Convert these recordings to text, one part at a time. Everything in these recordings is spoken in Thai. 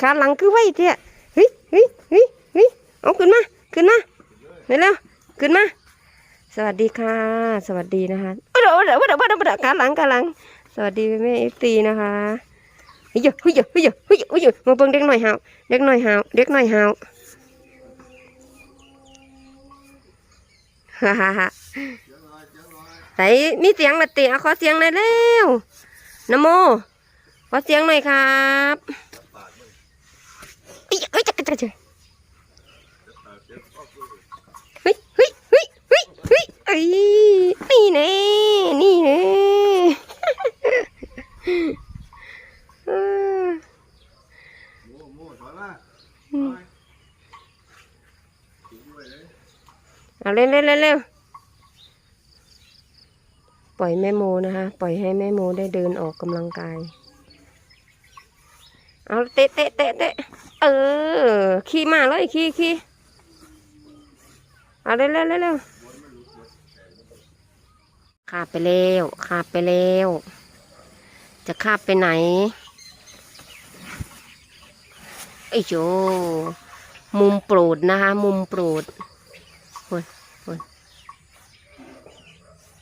ขาหลังคือไว้เถอะเฮ้ยเฮ้ยเฮ้ยเฮ้ยเอาขึ้นมาขึ้นมาไปแล้วขึ้นมาสวัสดีค่ะ สวัสดีนะคะเดี๋ยวเดี๋ยวเดี๋ยวเดี๋ยวเดี๋ยวขาหลังขาหลัง สวัสดีแม่เอฟซีนะคะเฮ้ยเฮ้ยเฮ้ยเฮ้ยเฮ้ยมาเบิ่งเด็กหน่อยหาวเด็กหน่อยหาวเด็กหน่อยหาวฮ่าฮ่าฮ่าไหนมีเสียงละเตียขอเสียงหน่อยเร็วนโมขอเสียงหน่อยครับ เอ้ยเอ้ยจักรจักรจักรเฮ้ยเฮ้ยเฮ้ยเฮ้ยเฮ้ยเอ้ยนี่แน่นี่แน่เออโม่โม่ถอยมาถอยเอาเร็วเร็วเร็วเร็วปล่อยแม่โมนะคะ ปล่อยให้แม่โมได้เดินออกกำลังกาย เอาเตะเตะเตะเตะ เออ ขี่มาเลยขี่ขี่เอาเร็วเร็วเร็วขาบไปเร็วขาบไปเร็วจะขาบไปไหนไอ้โจมุมโปรดนะคะ มุมโปรดโอ้ยโอ้ย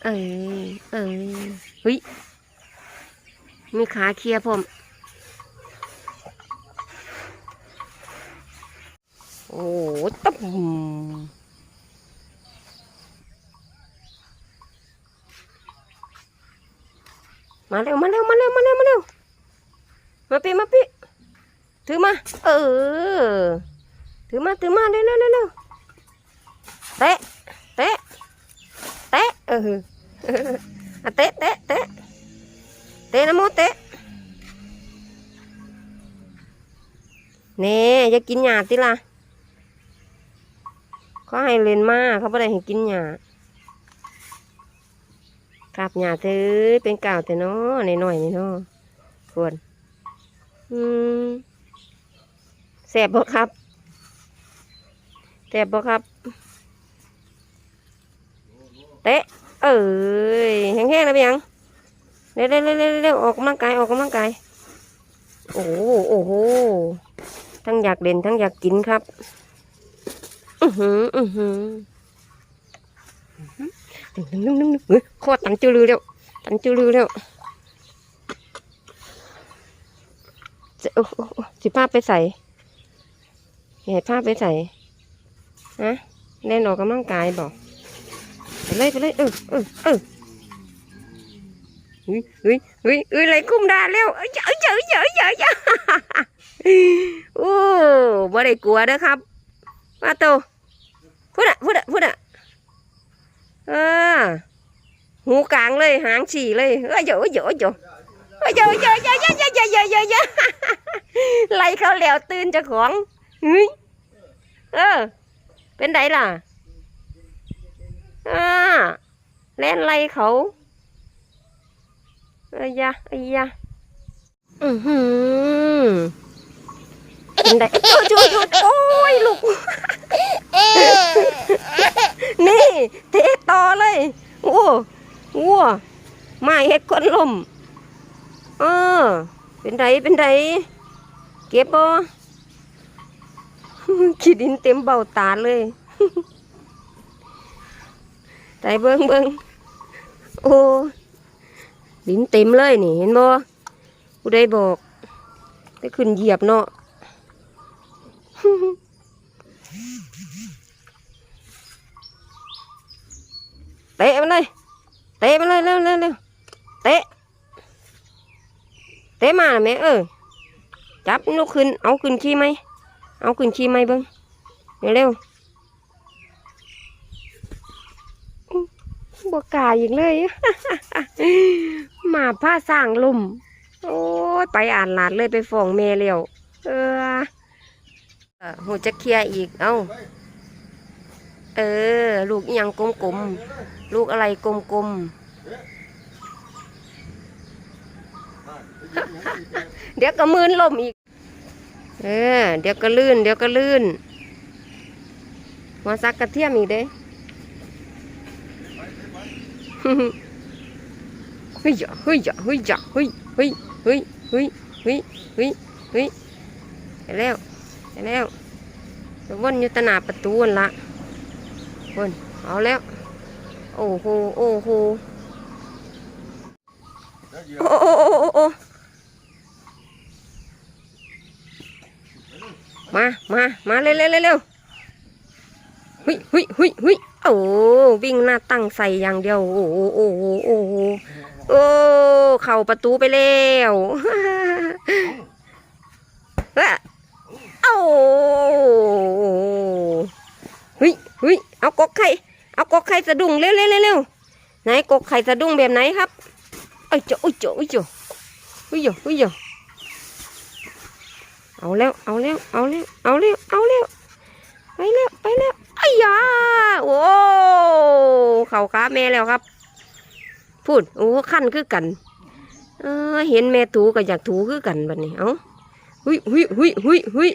เอ้ยเอ้ยเฮ้ยมีขาเคลียร์ผม โอ้ตับมาเร็วมาเร็วมาเร็วมาเร็วมาเร็วมาปีมาปีถือมา เออ ถือมาถือมาเร็วเร็วเร็วเร็วเตะเตะเตะเอออะเตะเตะเตะเตะนะโมเตะเน่อย่ากินหยาติล่ะ เขาให้เล่นมาเขาไม่ได้ให้กินหยากับหยาเธอเป็นก่าวแต่น้อในหน่อยๆนี่น้อควรอืมแสบบ่ครับแสบบ่ครับเตะเอ้ยแห้งๆแล้วเพียงเร็วเร็วเร็วเร็วเร็วออกกำลังกายออกกำลังกายโอ้โหโอ้โหทั้งอยากเล่นทั้งอยากกินครับ อือหืออือหือนึงนึงนึงนึงเฮ้ยโคตรตันจูลือแล้วตันจูลือแล้วจะโอ้โอ้โอ้สิผ้าไปใส่เห็นผ้าไปใส่ฮะเล่นออกำลังกายบอกไปเลยไปเลยเออเออเออเฮ้ยเฮ้ยเฮ้ยเฮ้ยอะไรคุ้มดาแล้วเอ้ยเยอะเยอะเยอะเยอะเยอะโอ้บ่ได้กลัวเด้อครับ มาโตพูดอะพูดอะพูดอะเออหูกลางเลยหางฉี่เลยเอ้ยเยอะเยอะเยอะเอ้ยเยอะเยอะเยอะเยอะเยอะเยอะเยอะเยอะเยอะไล่เขาแล้วตื่นเจ้าของเฮ้ยเออ เป็นไดล่ะอ่าเล่นไล่เขาเอ้ยยะเอ้ยยะอือหือ เป็นไดเอ้ยหยุดหยุดโอ้ยลูก นี่เทต่อเลยโอ้วัวไม่เฮ็ดคนลมเออ เป็นไดเป็นไดเก็บบ่ขี้ดินเต็มเบ้าตาเลยใจเบิ้งเบิ้งโอ้ดินเต็มเลยนี่เห็นบ่ผู้ใดบอกได้ขึ้นเหยียบเนาะ เตะมันเลย เตะมันเลยเร็วเร็วเร็วเตะ เตะมาน่ะแม่เออ จับลูกขึ้น เอาขึ้นขี้ไหม เอาขึ้นขี้ไหมเบิ้งเร็วเร็วบวกาอีกเลยหมาผ้าสร้างลุ่ม โอ้ย ไปอ่านหลาดเลยไปฟ้องแม่เร็ว เออ หูจะเคลียอีก เอ้า เออ ลูกยังกลมๆ ลูกอะไรกลมๆ เดี๋ยวก็มืนล่มอีก เออ เดี๋ยวก็ลื่น เดี๋ยวก็ลื่นหัวซักกระเทียมอีกเด้เฮ้ยอย่าเฮ้ยอย่าเฮ้ยอย่าเฮ้ยเฮ้ยเฮ้ยเฮ้ยเฮ้ยเฮ้ยเฮ้ยแล้ว ไปแล้วไปวนอยู่ตะหนาประตูนั่นละวนเอาแล้ว โอ้โหโอ้โหแล้วเหยียบโอ้โอ้โอ้โอ้โอ้มามามาเร็วเร็วเร็วเร็วหุยหุยหุยหุยโอ้วิ่งหน้าตั้งใส่อย่างเดียว โอ้โหโอ้โหโอ้โหโอ้เข้าประตูไปแล้ว เฮ้ยโอ้หุยหุยเอากกไข่ เอากกไข่สะดุ้งเร็วเร็วเร็วเร็วไหนกกไข่สะดุ้งแบบไหนครับเอ้ยเจ้าอุ้ยเจ้าอุ้ยเจ้าอุ้ยเจ้าอุ้ยเจ้เอาแล้ว เอาแล้ว เอาแล้ว เอาแล้ว เอาแล้ว ไปแล้ว ไปแล้วไอ้ยาโอ้ เข่าขาแม่แล้วครับ พูด โอ้ขั้นคือกัน เออ เห็นแม่ถูก็อยากถูคือกันบัดนี้ เอ้า หุยหุยหุยหุยหุย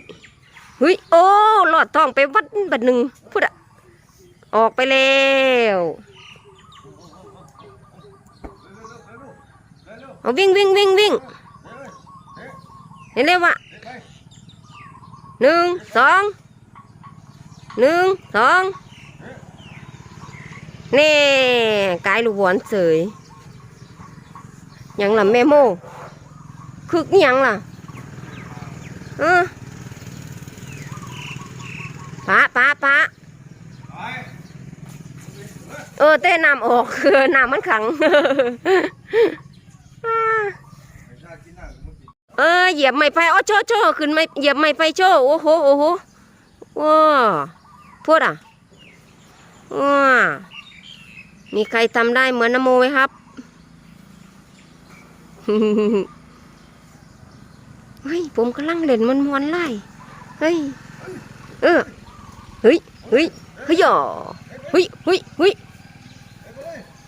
หุยโอ้หลอดทองไปวัดบัดหนึ่งพูดอะออกไปแล้วเอาวิ่งวิ่งวิ่งวิ่งเห็นเลยว่าหนึ่งสองหนึ่งสองนี่กายลูกหวานเสยยังล่ะแม่โมคึกอิหยังล่ะ เออป้าป้าป้าเออเต้น้ำออกคือน้ำมันขัง เออเหยียบไม้ไผ่อ๋อโชว์โชว์ขึ้นไม้เหยียบไม้ไผ่โชว์โอ้โหโอ้โหว้าพูดอะว้ามีใครทำได้เหมือนนโมไหมครับ เฮ้ยผมกำลังเล่นมันมวนไล่เฮ้ยเออเฮ้ยเฮ้ยเฮ้ยหยอเฮ้ยเฮ้ยเฮ้ย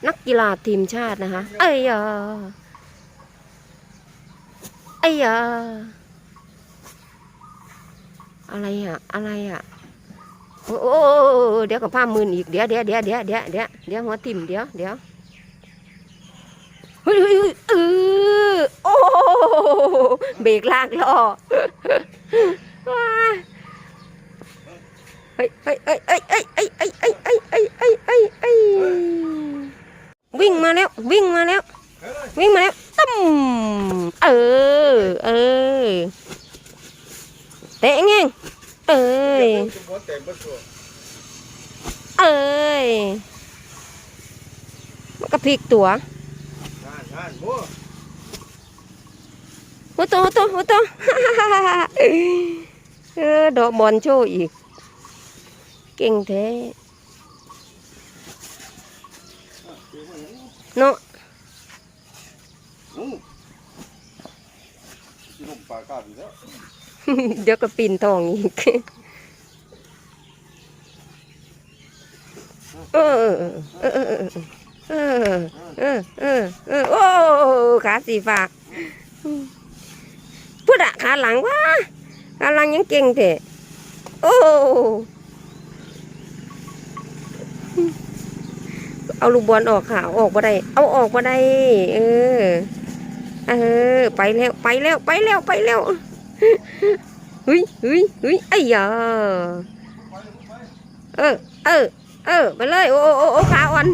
นักกีฬาทีมชาตินะคะเอ้ยอะไอ้ยาอะไรอะอะไรอะโอ้เดี๋ยวกับผ้ามืนอีกเดี๋ยวเดี๋ยวเดี๋ยวเดี๋ยวเดี๋ยวเดี๋ยวเดี๋ยวหัวติ่มเดี๋ยวเดี๋ยว เฮ้ยเออโอ้เบรกลากล้อเฮ้ยเฮ้ยเฮ้ยเฮ้ยเฮ้ยเฮ้ยเฮ้ยเฮ้ยเฮ้ยเฮ้ยเฮ้ยเฮ้ยวิ่งมาแล้ว วิ่งมาแล้ว วิ่งมาแล้วตั้มเออ เออเตะไงเอ้ยจะม้วนเต็มเบิดตัวเอ้ยมันก็พลิกตัว หัวโตหัวโตหัวโตเออดอกบอลโชว์อีก เก่งแท้เนาะอู้กินนมปลากาบอีกแล้วเดี๋ยวก็ปีนทองอีก เออเออเออ เออ เออ เออ เออ โอ้ ขาสีฟ้าพูดอะขาหลังว่าขาหลังยังเก่งเถอะโอ้ เอาลูกบอลออกขาออกมาได้ เอาออกมาได้ เออ เออ ไปแล้ว ไปแล้ว ไปแล้ว ไปแล้วเฮ้ยเฮ้ยเฮ้ยไอ้ยาเออ เออ เออ ไปเลย โอ้โอ้โอ้โอ้ขาอ่อน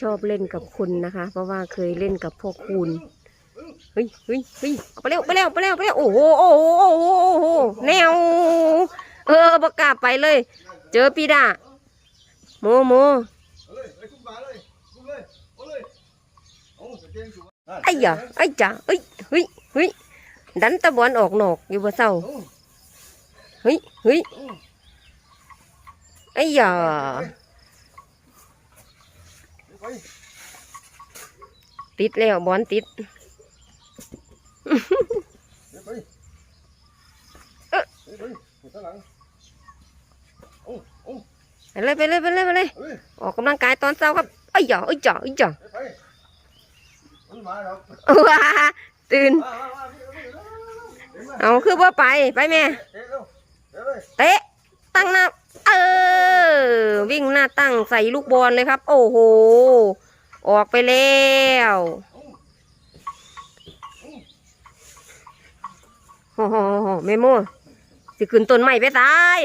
ชอบเล่นกับคุณนะคะ เพราะว่าเคยเล่นกับพ่อคุณเฮ้ยเฮ้ยเฮ้ยไปเร็วไปเร็วไปเร็วไปเร็วโอ้โหโอ้โหโอ้โหโอ้โหแนวเออประกาศไปเลย เจอปีดาโมโมไอ้ยคุ้มเลยเอาเลยเอาเก่งสุดไอ้ยะไอ้จ๋าเอ้ยเฮ้ยเฮ้ยดันตะบอลออกนอกอยู่บ่เศร้าเอาเฮ้ยเฮ้ยไอ้ยา ไป ติดแล้วบอลติดไปฮ้ยเฮ้ยข้างหลังโอ้โอ้ไปเลยไปเลยไปเลยไปเลยเฮ้ยออกกำลังกายตอนเช้าครับเอ้ยจ่อเอ้ยจ่อเอ้ยจ่อไปมันมาแล้วว้าตื่นเร็วเร็วเร็วเร็วเอาคือว่าไปไปแม่เร็วเร็วเร็วเลยเตะตั้งหน้า เออ วิ่งหน้าตั้งใส่ลูกบอลเลยครับ โอ้โห ออกไปแล้ว โอ้โหเมโมสิขึ้นต้นใหม่ไปตาย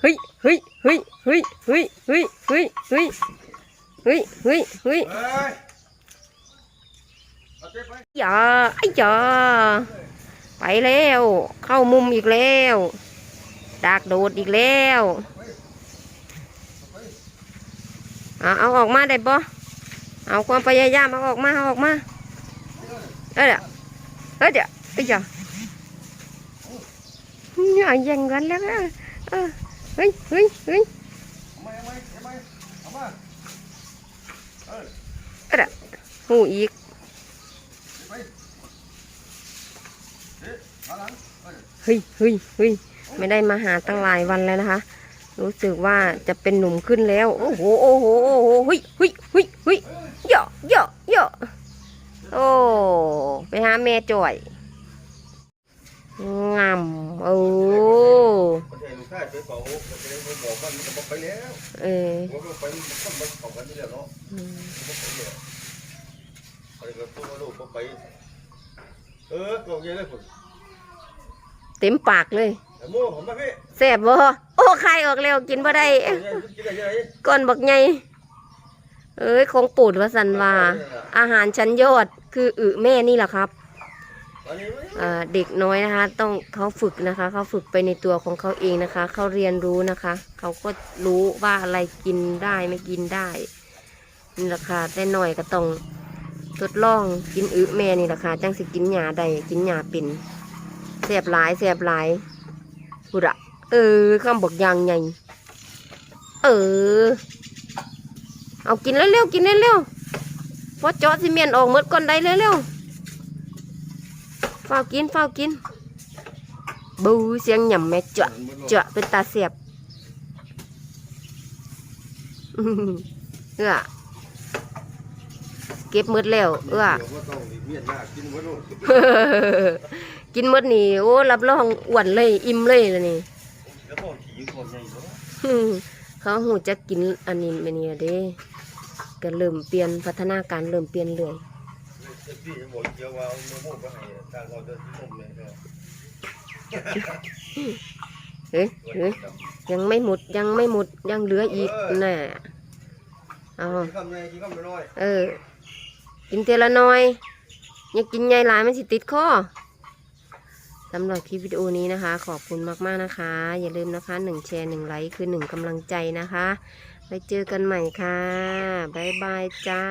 เฮ้ยเฮ้ยเฮ้ยเฮ้ยเฮ้ยเฮ้ยเฮ้ยเฮ้ยเฮ้ยเฮ้ยเฮ้ยอาเจ๊ไปอย่าไอ้อย่าไปแล้ว เข้ามุมอีกแล้ว ดากโดดอีกแล้ว เอาเอาออกมาได้ปะเอาความพยายามเอาออกมาเอาออกมาเอ้ยเดี๋ยวเอ้ยเดี๋ยวไอ้อย่าอย่าแย่งกันแล้วเออเฮ้ยเฮ้ยเฮ้ยเอ้ยเดี๋ยวหูอีกไปเจ๊มาหลังเออเฮ้ยเฮ้ยเฮ้ยไม่ได้มาหาตั้งหลายวันแล้วนะคะ รู้สึกว่าจะเป็นหนุ่มขึ้นแล้ว โอ้โหโอ้โหโอ้โหฮุยฮุยหุยหุยเยอะเยอะเยอะโอ้ไปหาแม่จ่อยงามโอ้เเต็มปากเลยแซ่บบ่ โอ้ใครออกแล้วกินบ่ได้าได้ก้อนบักใหญ่เอ้ยของปูดวสันวาอาหารชั้นยอดคืออึแม่นี่แหละครับเด็กน้อยนะคะ ต้องเขาฝึกนะคะ เขาฝึกไปในตัวของเขาเองนะคะ เขาเรียนรู้นะคะ เขาก็รู้ว่าอะไรกินได้ไม่กินได้นี่แหละค่ะแต่หน่อยก็ต้องทดลองกินอึแม่นี่แหละค่ะจังสิกินหยาได้กินหยาเป็นแสบหลายแสบหลายบุระ เออคำบอกอยางใหญ่เออ เอากินเร็วๆกินเร็วๆเพราะจาะซีเมนต์ออกหมดก่อนได้เร็วๆเฝ้ากินเฝ้ากิน บูเสียงหย่ำแม่เจาะเจาะเป็นตาเสียบเอื้อเก็บหมดแล้ว เอื้อกินวัดลูกกินหมดนี่โอ้รับรองอ้วนเลยอิ่มเลยล่ะนี่ แล้วก็ขี่คนใหญ่ เนาะอื้อเขาหูจะกินอันนี้ไปเนี่ยเด้ก็เริ่มเปลี่ยนพัฒนาการเริ่มเปลี่ยนเลยพี่บอกเกี่ยวว่าเอาโม่ไปให้ทางเราจะต้มเลยก็เฮ้ยเฮ้ยยังไม่หมดยังไม่หมดยังเหลืออีกน่ะเอากินคำใหญ่กินคำน้อยเออ กินเทละหน้อยอย่ากินใหญ่หลายมันสิติดคอ สำหรับคลิปวิดีโอนี้นะคะ ขอบคุณมากๆนะคะ อย่าลืมนะคะหนึ่งแชร์หนึ่งไลค์คือหนึ่งกำลังใจนะคะไปเจอกันใหม่ค่ะ บ๊ายบายจ้า